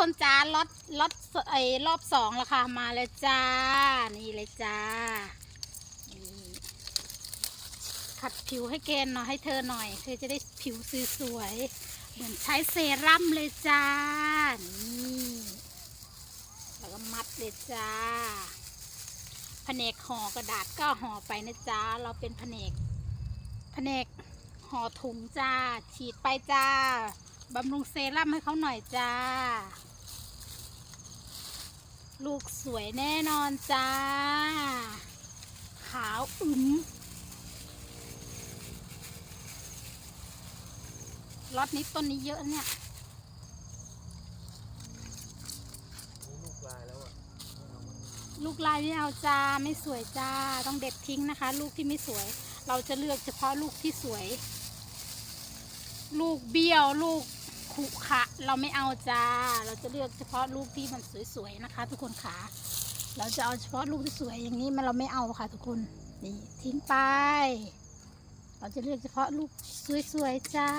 คนจ้าล็อตล็อตไอ้รอบสองแล้วค่ะมาเลยจ้า นี่เลยจ้าขัดผิวให้เกณฑ์หน่อยให้เธอหน่อย เธอจะได้ผิวสวยๆเหมือนใช้เซรั่มเลยจ้า นี่แล้วก็มัดเลยจ้าแผนกห่อกระดาษก็ห่อไปนะจ้า เราเป็นแผนกแผนกห่อถุงจ้า ฉีดไปจ้าบำรุงเซรั่มให้เขาหน่อยจ้า กสวยแน่นอนจ้า ขาวอึมล็อตนี้ต้นนี้เยอะเนี่ยลูกลายแล้วอะลูกลายไม่เอาจ้าไม่สวยจ้าต้องเด็ดทิ้งนะคะ ลูกที่ไม่สวย เราจะเลือกเฉพาะลูกที่สวย ลูกเบี้ยวลูก ขุขะเราไม่เอาจ้า เราจะเลือกเฉพาะลูกที่มันสวยๆนะคะ ทุกคนค่ะเราจะเอาเฉพาะลูกที่สวยอย่างนี้มันเราไม่เอาค่ะ ทุกคนนี่ทิ้งไป เราจะเลือกเฉพาะลูกสวยๆจ้า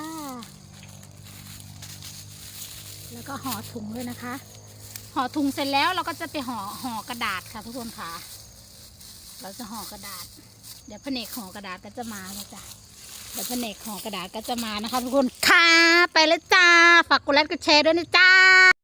แล้วก็ห่อถุงเลยนะคะ ห่อถุงเสร็จแล้วเราก็จะไปห่อห่อกระดาษค่ะ ทุกคนค่ะ เราจะห่อกระดาษ เดี๋ยวแผนกห่อกระดาษก็จะมานะจ๊ะ เดี๋ยวแผนกห่อกระดาษก็จะมานะคะทุกคนค่ะไปแล้วจ้า ฝากกดไลค์กดแชร์ด้วยนะจ้า